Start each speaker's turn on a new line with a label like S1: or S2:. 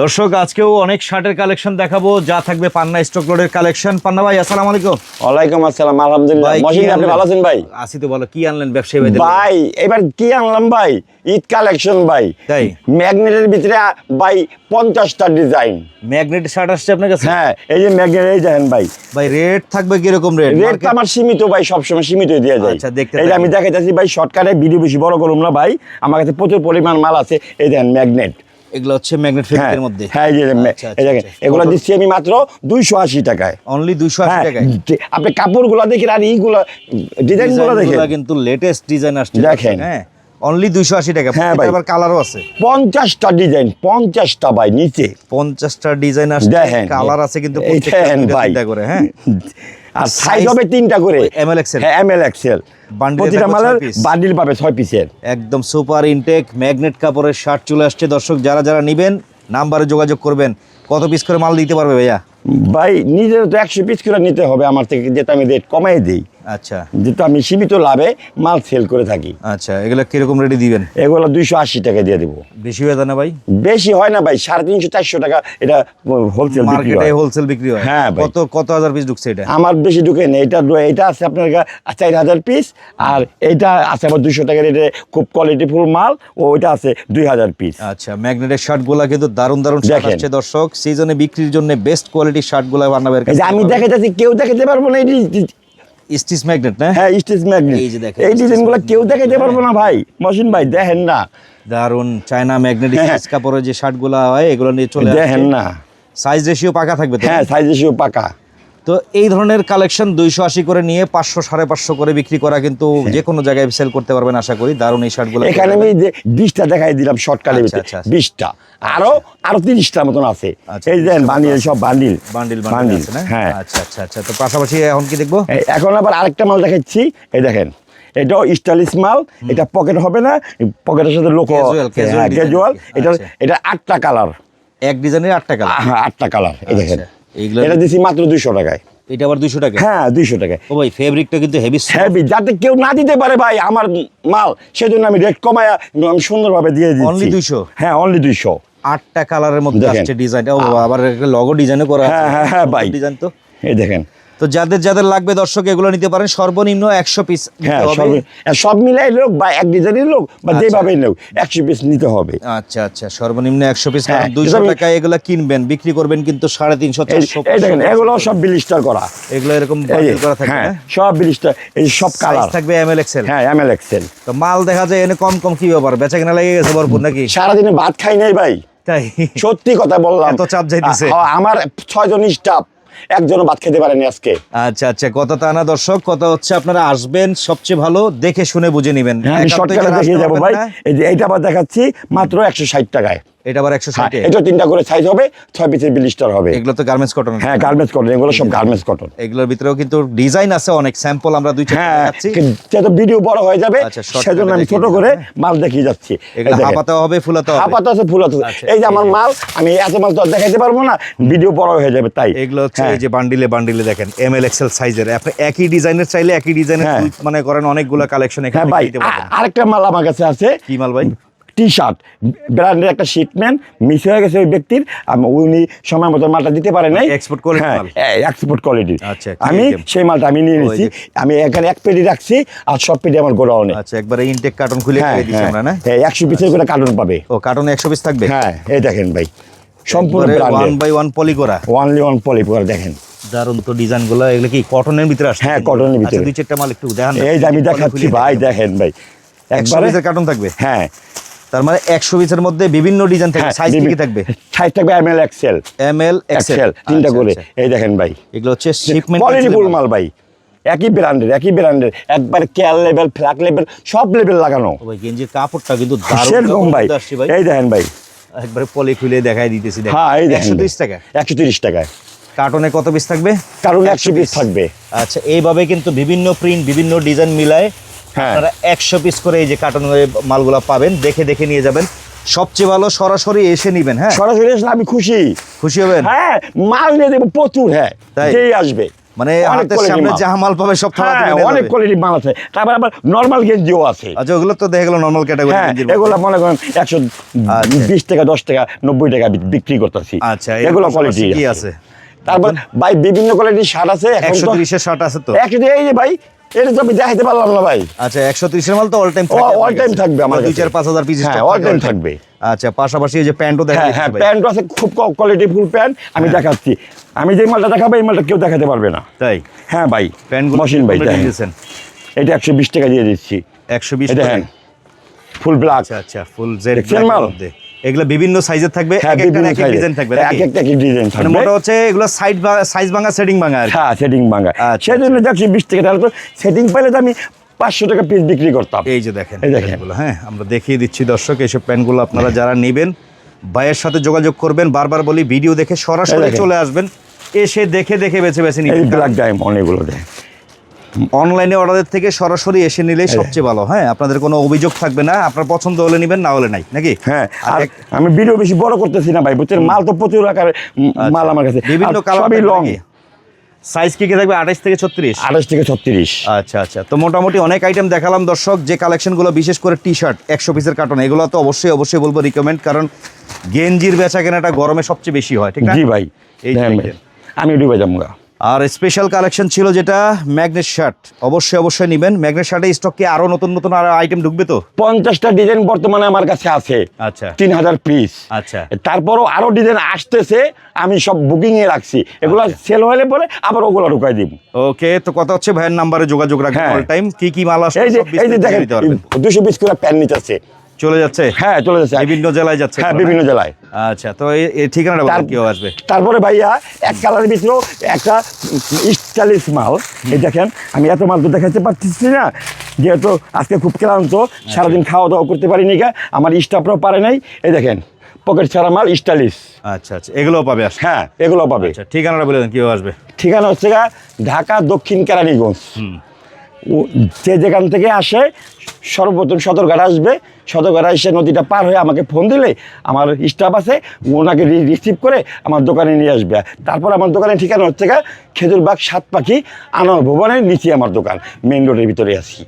S1: দর্শক আজকেও অনেক শার্টের কালেকশন দেখাবো যা থাকবে পান্না স্টক লোডের কালেকশন। পান্না ভাই আসসালামু আলাইকুম।
S2: ওয়ালাইকুম আসসালাম আলহামদুলিল্লাহ।
S1: ভাই, কি
S2: মহসিন আপনি? ভালো আছেন ভাই?
S1: আসি তো বলো কি আনলেন ব্যবসায়ী ভাইদের
S2: ভাই এবার কি আনলাম ভাই? ঈদ কালেকশন ভাই।
S1: তাই?
S2: ম্যাগনেটের ভিতরে ভাই পঞ্চাশটা ডিজাইন।
S1: ম্যাগনেট শার্ট আসছে আপনার কাছে?
S2: হ্যাঁ এই যে ম্যাগনেট এই দেখেন ভাই।
S1: ভাই রেট থাকবে কীরকম রেট?
S2: রেট তো আমার সীমিত ভাই সবসময় সীমিত দিয়ে যায়।
S1: আচ্ছা, দেখতে
S2: এই আমি দেখাইতেছি ভাই শর্টকাটে ভিডিও বেশি বড় করুম না ভাই। আমার কাছে প্রচুর পরিমাণ মাল আছে। এই দেখেন ম্যাগনেট।
S1: এগুলো হচ্ছে ম্যাগনেট ফেব্রিকের মধ্যে।
S2: হ্যাঁ এই যে
S1: আচ্ছা,
S2: দেখেন
S1: আচ্ছা,
S2: এগুলো দিচ্ছি আমি মাত্র দুইশো আশি টাকায়।
S1: অনলি 280
S2: হ্যাঁ
S1: টাকায়?
S2: আপনি কাপড়গুলো দেখেন আর এইগুলো ডিজাইনগুলো দেখেন।
S1: কিন্তু লেটেস্ট ডিজাইন আসছে।
S2: দেখেন।
S1: হ্যাঁ অনলি 280 টাকা
S2: হ্যাঁ, ভাই।
S1: আবার কালারও আছে।
S2: পঞ্চাশটা ডিজাইন পঞ্চাশটা ভাই নিচে।
S1: 50টা ডিজাইন আসছে কালার আছে কিন্তু করে হ্যাঁ।
S2: আর সাইজ হবে তিনটা করে।
S1: ML XL
S2: হ্যাঁ এম এল এক্সেল প্রতিটা মালের বান্ডিল পাবে ছয় পিসের
S1: একদম সুপার ইনটেক ম্যাগনেট কাপড়ের শার্ট চলে আসছে। দর্শক যারা যারা নেবেন নাম্বারে যোগাযোগ করবেন। কত পিস করে মাল দিতে পারবে ভাইয়া?
S2: ভাই নিজের তো একশো পিস করে নিতে হবে আমার থেকে যেটা আমি রেট কমাই দিই।
S1: আচ্ছা।
S2: যেহেতু আমি সীমিত লাভে মাল সেল করে থাকি।
S1: আচ্ছা এগুলো কীরকম রেডি দিবেন?
S2: এগুলো দুইশো আশি টাকা দিয়ে দেবো।
S1: বেশি হয়ে না ভাই?
S2: বেশি হয় না ভাই সাড়ে তিনশো চারশো টাকা এটা হোলসেল
S1: মার্কেটে হোলসেল বিক্রি হয়।
S2: হ্যাঁ
S1: কত কত হাজার পিস ঢুকছে এটা?
S2: আমার বেশি ঢুকে এটা এটা আছে আপনার চার হাজার পিস আর এটা আছে আমার দুশো টাকার এটা খুব কোয়ালিটিফুল মাল ও ওইটা আছে দুই হাজার পিস
S1: আচ্ছা ম্যাগনেটের শার্টগুলা কিন্তু দারুণ দারুণ শার্ট। আসছে দর্শক। সিজনে বিক্রির জন্য বেস্ট কোয়ালিটির শার্টগুলা বানাবের
S2: এই যে আমি দেখাইতেছি কেউ দেখাতে পারব না
S1: স্টিচ ম্যাগনেট না?
S2: হ্যাঁ স্টিচ ম্যাগনেট।
S1: এই যে দেখেন,
S2: এই ডিজাইনগুলো কেউ দেখাইতে পারব না ভাই। মহসিন ভাই দেখেন না।
S1: দারুণ চায়না ম্যাগনেট
S2: হ্যাঁ।
S1: স্টিচ কাপড়ের যে শার্টগুলা হয় এগুলো নিয়ে চলে
S2: দেখেন না।
S1: সাইজ রেশিও পাকা থাকবে
S2: হ্যাঁ সাইজ রেশিও পাকা।
S1: তো এই ধরনের কালেকশন দুইশো আশি করে নিয়ে পাঁচশো সাড়ে পাঁচশো করে বিক্রি করা কিন্তু যে কোনো জায়গায় সেল করতে পারবেন আশা করি। দারুণ এই শার্টগুলো
S2: হ্যাঁ। এখানে আমি যে বিশটা দেখাই দিলাম শর্টকাটের
S1: আচ্ছা, আচ্ছা, আচ্ছা।
S2: বিশটা। আরও আরও তিরিশটার মতন আছে। এই বান্ডিল সব বান্ডিল
S1: বান্ডিল বান্ডিল
S2: হ্যাঁ।
S1: আচ্ছা আচ্ছা আচ্ছা। তো পাশাপাশি এখন কি দেখব?
S2: এখন আবার আরেকটা মাল দেখাচ্ছি। এই দেখেন এটাও স্টাইলিশ মাল। এটা পকেট হবে না পকেটের সাথে লোক ক্যাজুয়াল এটা। এটা আটটা কালার
S1: এক ডিজাইনের আট টাকা
S2: হ্যাঁ আটটা কালার এই দেখেন। এটা দিছি মাত্র দুইশো টাকায়।
S1: এটা আবার দুইশো টাকা
S2: হ্যাঁ দুইশো টাকায়।
S1: ও ভাই ফেব্রিকটা কিন্তু হেভি
S2: হেভি যাতে কেউ না দিতে পারে ভাই আমার মাল। সেজন্য আমি রেট কমায়া আমি সুন্দরভাবে দিয়ে দিচ্ছি।
S1: অনলি দুইশো?
S2: হ্যাঁ অনলি দুইশো।
S1: আটটা কালারের মধ্যে। আসছে ডিজাইন আবার লগো ডিজাইনও করা
S2: হ্যাঁ হ্যাঁ হ্যাঁ ভাই।
S1: ডিজাইন তো?
S2: এই দেখেন।
S1: তো যাদের যাদের লাগবে দর্শক এগুলো নিতে পারেন। সর্বনিম্ন একশো পিস
S2: হ্যাঁ সব সব মিলাই লোক বা এক ডিজাইনের লোক বা
S1: আচ্ছা।
S2: যেভাবেই লোক একশো পিস নিতে হবে।
S1: আচ্ছা আচ্ছা সর্বনিম্ন একশো পিস
S2: হ্যাঁ,
S1: দুইশো টাকায় এগুলো কিনবেন বিক্রি করবেন কিন্তু সাড়ে তিনশো চারশো
S2: এগুলো সব বিলিস্টার করা।
S1: এগুলো এরকম করা
S2: হ্যাঁ
S1: হ্যাঁ?
S2: সব বিলিস্টার এই সব কালার
S1: থাকবে এম এল এক্সেল
S2: হ্যাঁ এম এল এক্সেল
S1: তো মাল দেখা যায় এনে কম কম কি ব্যাপার? বেচা কেনা লেগে গেছে ভরপুর নাকি?
S2: সারাদিনে ভাত খাই নাই ভাই।
S1: তাই।
S2: সত্যি কথা বললাম।
S1: এত চাপ যাইতেছে?
S2: আমার ছয়জন স্টাফ একজনও ভাত খেতে পারেনি আজকে।
S1: আচ্ছা আচ্ছা কথা তা না দর্শক কথা হচ্ছে আপনারা আসবেন সবচেয়ে ভালো দেখে শুনে বুঝে নেবেন।
S2: হ্যাঁ শর্টকাটে দেখিয়ে
S1: আসতে
S2: যাব ভাই। এই যে এইটা আবার দেখাচ্ছি মাত্র একশো ষাট টাকায়।
S1: এটা আবার একশো
S2: হ্যাঁ
S1: ষাটে?
S2: এটা তিনটা করে সাইজ হবে ছয় পিসের বিলিস্টার হবে।
S1: এগুলো তো গার্মেন্টস কটন
S2: হ্যাঁ গার্মেন্টস কটন এগুলো সব গার্মেন্টস কটন
S1: এগুলোর ভিতরেও কিন্তু ডিজাইন আছে অনেক স্যাম্পল আমরা দুই
S2: হ্যাঁ
S1: দেখাচ্ছি।
S2: ভিডিও বড় হয়ে যাবে
S1: আচ্ছা,
S2: সেজন্য আমি ছোট করে
S1: হ্যাঁ।
S2: মাল দেখিয়ে যাচ্ছি। এই
S1: হবে ফুলাতে হবে।
S2: হাফাতে আছে ফুল
S1: আচ্ছা,
S2: এই যে আমার মাল আমি এত মাল তো দেখাইতে পারব না ভিডিও বড় হয়ে যাবে তাই।
S1: এগুলো হচ্ছে
S2: হ্যাঁ।
S1: এই যে বান্ডিলে বান্ডিলে দেখেন এম এল এক্সেল সাইজের আপনি একই ডিজাইনের চাইলে একই ডিজাইনের
S2: হ্যাঁ।
S1: মানে করেন অনেকগুলো কালেকশন
S2: হ্যাঁ
S1: এখানে
S2: ভাই
S1: দিতে পারবেন।
S2: আরেকটা মাল আমার কাছে আছে।
S1: কি মাল ভাই?
S2: টি শার্ট ব্র্যান্ডের একটা শিটম্যান মিস হয়ে গেছে ওই ব্যক্তির উনি সময় মতো মালটা দিতে পারে নাই।
S1: Export quality মাল।
S2: এক্সপোর্ট কোয়ালিটি
S1: আচ্ছা,
S2: আমি সেই মালটা আমি নিয়ে নিয়েছি আমি এখানে এক পেটি রাখছি আর সব পেটি আমার গোডাউনে।
S1: আচ্ছা একবারে ইনটেক কার্টন খুলে
S2: হ্যাঁ
S1: দিচ্ছি আমরা না?
S2: হ্যাঁ একশো পিসের করে কার্টুন পাবে।
S1: ও কার্টনে একশো পিস থাকবে?
S2: হ্যাঁ এই দেখেন ভাই সম্পূর্ণ
S1: ওয়ান বাই ওয়ান পলি করা
S2: ওয়ানলি ওয়ান পলি করে দেখেন।
S1: দারুণ তো ডিজাইনগুলো এগুলো কি কটনের ভিতরে আসছে?
S2: হ্যাঁ, এর ভিতরে।
S1: আচ্ছা, দুই চারটা মাল একটু দেখান
S2: এই যে আমি দেখাচ্ছি ভাই
S1: দেখেন।
S2: ভাই। একবারে
S1: কার্টন থাকবে?
S2: হ্যাঁ।
S1: তার মানে একশো পিসের মধ্যে বিভিন্ন ডিজাইন থাকবে
S2: হ্যাঁ
S1: সাইজ কি থাকবে?
S2: সাইজ থাকবে M L XL
S1: M L
S2: XL তিনটা করে। এই দেখেন ভাই।
S1: এগুলো হচ্ছে শিপমেন্ট
S2: কোয়ালিটিফুল মাল। ভাই। একই ব্র্যান্ডের একই ব্র্যান্ডের একবার কেয়ার লেভেল ফ্ল্যাগ লেভেল সব লেভেল লাগানো।
S1: ভাই গেঞ্জির কাপড়টা কিন্তু দারুণ
S2: ভাই। এই দেখেন ভাই।
S1: একবারে পলি খুলে দেখাই দিতেছি দেখেন।
S2: হ্যাঁ এই দেখেন
S1: একশো তিরিশ টাকা
S2: একশো তিরিশ টাকায়।
S1: কার্টনে কত পিস থাকবে?
S2: কারণ একশো পিস থাকবে।
S1: আচ্ছা এইভাবে কিন্তু বিভিন্ন প্রিন্ট বিভিন্ন ডিজাইন মিলায়।
S2: হ্যাঁ।
S1: আপনারা একশো পিস করে এই যে কার্টন মালগুলো পাবেন দেখে দেখে নিয়ে যাবেন। সবচেয়ে ভালো সরাসরি এসে নিবেন হ্যাঁ?
S2: সরাসরি আসলে আমি খুশি।
S1: খুশি হবেন?
S2: হ্যাঁ মাল নিয়ে দেবো প্রচুর হ্যাঁ? যেই আসবে।
S1: মানে হাতের সামনে যা মাল পাবে সব থালা
S2: হ্যাঁ
S1: থেকে
S2: অনেক কোয়ালিটি মাল আছে। তারপর আবার নর্মাল গেঞ্জিও আছে।
S1: আচ্ছা ওগুলো তো দেখে গেল নর্মাল ক্যাটাগরি
S2: হ্যাঁ এগুলো মনে করেন একশো
S1: আচ্ছা।
S2: বিশ টাকা দশ টাকা নব্বই টাকা বিক্রি করতেছি।
S1: আচ্ছা, এর
S2: এগুলো কোয়ালিটি
S1: কি আছে?
S2: তারপর ভাই বিভিন্ন কোয়ালিটির শার্ট আছে
S1: একশো ত্রিশের শার্ট আছে তো?
S2: একশো এই যে ভাই এটা তো আমি দেখাইতে পারলাম না ভাই।
S1: আচ্ছা একশো ত্রিশের মাল তো অল টাইম
S2: all time থাকবে আমার
S1: দুই চার পাঁচ হাজার পিস
S2: হ্যাঁ, all time থাকবে।
S1: আচ্ছা পাশাপাশি এই যে প্যান্টও দেখা
S2: হ্যাঁ হ্যাঁ প্যান্ট আছে খুব কোয়ালিটি ফুল প্যান্ট আমি দেখাচ্ছি। আমি যে মালটা দেখাবো এই মালটা কেউ দেখাতে পারবে না।
S1: তাই?
S2: হ্যাঁ ভাই
S1: প্যান্টগুলো
S2: মশিন ভাই
S1: দিয়েছেন।
S2: এটা একশো বিশ টাকা দিয়ে দিচ্ছি।
S1: একশো বিশ
S2: দেখেন ফুল ব্ল্যাক
S1: আচ্ছা আচ্ছা ফুল জেড
S2: দেখছেন মাল?
S1: এগুলো বিভিন্ন সাইজের থাকবে
S2: হ্যাঁ
S1: এক একটা এক এক ডিজাইন থাকবে
S2: এক একটা এক ডিজাইন
S1: মানে
S2: থাকবে।
S1: মোটা হচ্ছে এগুলো সাইড সাইজ ভাঙা সেটিং ভাঙা
S2: হ্যাঁ সেটিং ভাঙা। সেই জন্য দেখছি বিশ টাকা তাহলে সেটিং পাইলে তো আমি পাঁচশো টাকা পিস বিক্রি করতাম।
S1: এই যে দেখেন
S2: এই দেখেন।
S1: হ্যাঁ আমরা দেখিয়ে দিচ্ছি দর্শক এইসব প্যান্টগুলো আপনারা যারা নেবেন ভাইয়ের সাথে যোগাযোগ করবেন বারবার বলি ভিডিও দেখে সরাসরি চলে আসবেন এসে দেখে দেখে বেছে বেছে নিবেন।
S2: ব্ল্যাক ডায়মন্ড এগুলো দেয়
S1: অনলাইনে অর্ডারের থেকে সরাসরি এসে নিলে সবচেয়ে ভালো। হ্যাঁ আপনাদের কোনো অভিযোগ থাকবে না। আপনার পছন্দ হলে নেবেন না হলে নাই। নাকি?
S2: হ্যাঁ
S1: আর
S2: আমি ভিডিও বেশি বড় করতেছি না ভাই বুঝছেন? মাল তো প্রচুর আকারে মাল আমার কাছে।
S1: বিভিন্ন কালার
S2: লং
S1: সাইজ কি কি থাকবে? আঠাইশ থেকে ছত্রিশ?
S2: আঠাশ থেকে ছত্রিশ।
S1: আচ্ছা আচ্ছা। তো মোটামুটি অনেক আইটেম দেখালাম দর্শক। যে কালেকশনগুলো বিশেষ করে টি শার্ট একশো পিসের কার্টন এগুলো তো অবশ্যই অবশ্যই বলব রিকমেন্ড কারণ গেঞ্জির বেচা কেনাটা গরমে সবচেয়ে বেশি হয় ঠিক আছে
S2: জি ভাই।
S1: এই
S2: আমি ডুবে যাব
S1: আর স্পেশাল কালেকশন ছিল যেটা ম্যাগনেট শার্ট অবশ্যই অবশ্যই নেবেন। ম্যাগনেট শার্টে স্টকে আরও নতুন নতুন আর আইটেম ঢুকবে তো?
S2: পঞ্চাশটা ডিজাইন বর্তমানে আমার কাছে আছে।
S1: আচ্ছা।
S2: তিন হাজার পিস
S1: আচ্ছা।
S2: তারপরও আরও ডিজাইন আসতেছে আমি সব বুকিং এ রাখছি। এগুলো সেল হলে পরে আবার ওগুলো ঢুকাই দিব।
S1: ওকে তো কথা হচ্ছে ভাইয়ের নাম্বারে যোগাযোগ রাখবেন
S2: হ্যাঁ।
S1: অল টাইম কি কি মাল আসবে
S2: এই যে দেখেন। দুশো পিস করে প্যান নিতেছে।
S1: চলে যাচ্ছে?
S2: হ্যাঁ চলে যাচ্ছে।
S1: বিভিন্ন জেলায় যাচ্ছে
S2: হ্যাঁ বিভিন্ন জেলায়।
S1: আচ্ছা তো এই- ঠিকানাটা
S2: তার-
S1: কেউ আসবে?
S2: তারপরে ভাইয়া এক কালারের ভিতরেও একটা স্টাইলিশ মাল। এই দেখেন আমি এত মাল তো দেখাতে পারতেছি না। যেহেতু আজকে খুব ক্লান্ত সারাদিন খাওয়া দাওয়া করতে পারিনি গা আমার স্টাফরাও পারে নাই। এই দেখেন পকেট ছাড়া মাল স্টাইলিশ
S1: আচ্ছা আচ্ছা এগুলোও পাবে
S2: হ্যাঁ এগুলো পাবে।
S1: আচ্ছা ঠিকানাটা বলে দেন কেউ আসবে।
S2: ঠিকানা হচ্ছে গা ঢাকা দক্ষিণ কেরানীগঞ্জ। যে যেখান থেকে আসে, সর্বপ্রথম সদরঘাট আসবে। সদরঘাট এসে নদীটা পার হয়ে আমাকে ফোন দিলে, আমার স্টাফ আছে, ওনাকে রিসিভ করে আমার দোকানে নিয়ে আসবে। তারপর আমার দোকানের ঠিকানা হচ্ছে খেজুরবাগ সাত পাখি আনোয়ার ভবনের নিচে আমার দোকান মেন রোডের ভিতরে আছি।